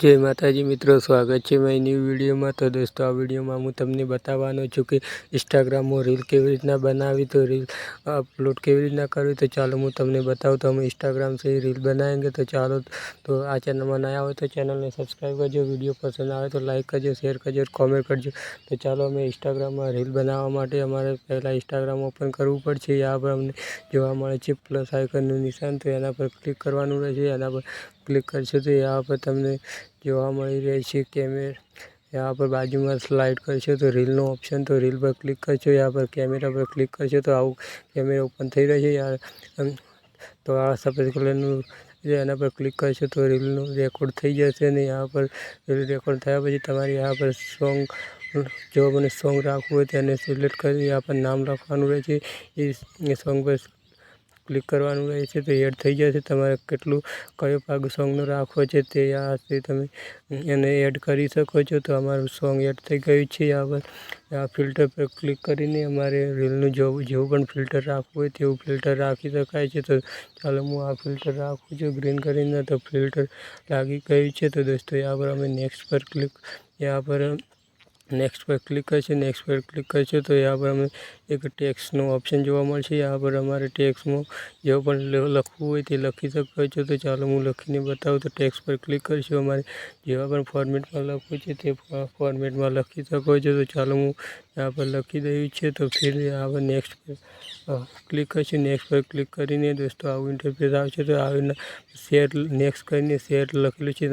જય માતાજી મિત્રો, સ્વાગત છે મારી ન્યૂ વિડીયોમાં તો દોસ્તો, આ વિડીયોમાં હું તમને બતાવવાનો છું કે ઇન્સ્ટાગ્રામમાં રીલ કેવી રીતના બનાવી, તો રીલ અપલોડ કેવી રીતના કરવી, તો ચાલો હું તમને બતાવું. તો અમે ઇન્સ્ટાગ્રામ સે રીલ બનાવેંગે તો ચાલો તો આ ચેનલમાં નયા હોય તો ચેનલને સબસ્ક્રાઈબ કરજો. વીડિયો પસંદ આવે તો લાઇક કરજો શેર કરજો કોમેન્ટ કરજો. તો ચાલો અમે ઇન્સ્ટાગ્રામમાં રીલ બનાવવા માટે અમારે પહેલાં ઇન્સ્ટાગ્રામ ઓપન કરવું પડશે. યા પર અમને જોવા મળે છે પ્લસ આઇકનનું નિશાન, તો એના પર ક્લિક કરવાનું રહેશે. એના પર ક્લિક કરશો તો યહાં પર તમને જોવા મળી રહે છે કેમેરા યહાં પર બાજુમાં સ્લાઇડ કરશો તો રીલનો ઓપ્શન તો રીલ પર ક્લિક કરશો યહાં પર કેમેરા પર ક્લિક કરશો તો આવું કેમેરા ઓપન થઈ રહ્યો છે યાર તો આ સફેદ કલરનું એના પર ક્લિક કરશો તો રીલનું રેકોર્ડ થઈ જશે અને યહાં પર રીલ રેકોર્ડ થયા પછી તમારે યહાં પર સોંગ જો મને સોંગ રાખવું હોય તેને સિલેક્ટ કરી યહાં નામ લખવાનું રહે છે એ સોંગ પર ક્લિક કરવાનું રહે છે, તો એડ થઈ જશે. તમારે કેટલું, કયો ભાગ સોંગનો રાખવો છે તે આ તમે એને એડ કરી શકો છો. તો અમારું સોંગ એડ થઈ ગયું છે આ આ ફિલ્ટર પર ક્લિક કરીને અમારે રીલનું જેવું જેવું પણ ફિલ્ટર રાખવું હોય તેવું ફિલ્ટર રાખી શકાય છે. તો ચાલો હું આ ફિલ્ટર રાખું છું ગ્રીન કરીને, તો ફિલ્ટર લાગી ગયું છે. તો દોસ્તો, યા પર અમે નેક્સ્ટ પર ક્લિક યા પર નેક્સ્ટ પર ક્લિક કરશે નેક્સ્ટ પર ક્લિક કરીશું તો યા પર અમે એક ટેક્સનો ઓપ્શન જોવા મળશે. યા પર અમારે ટેક્સમાં જે પણ લખવું હોય તે લખી શકો છો. તો ચાલો હું લખીને બતાવું. તો ટેક્સ પર ક્લિક કરશો. અમારે જેવા પણ ફોર્મેટમાં લખવું છે તે ફોર્મેટમાં લખી શકો છો. તો ચાલો હું યા પર લખી દઉં છે. તો ફિર યા પર નેક્સ્ટ પર ક્લિક કરીશું. નેક્સ્ટ પર ક્લિક કરીને દોસ્તો આવું ઇન્ટરફેસ આવશે. તો આવીને શેર નેક્સ્ટ કરીને શેર લખેલું છે.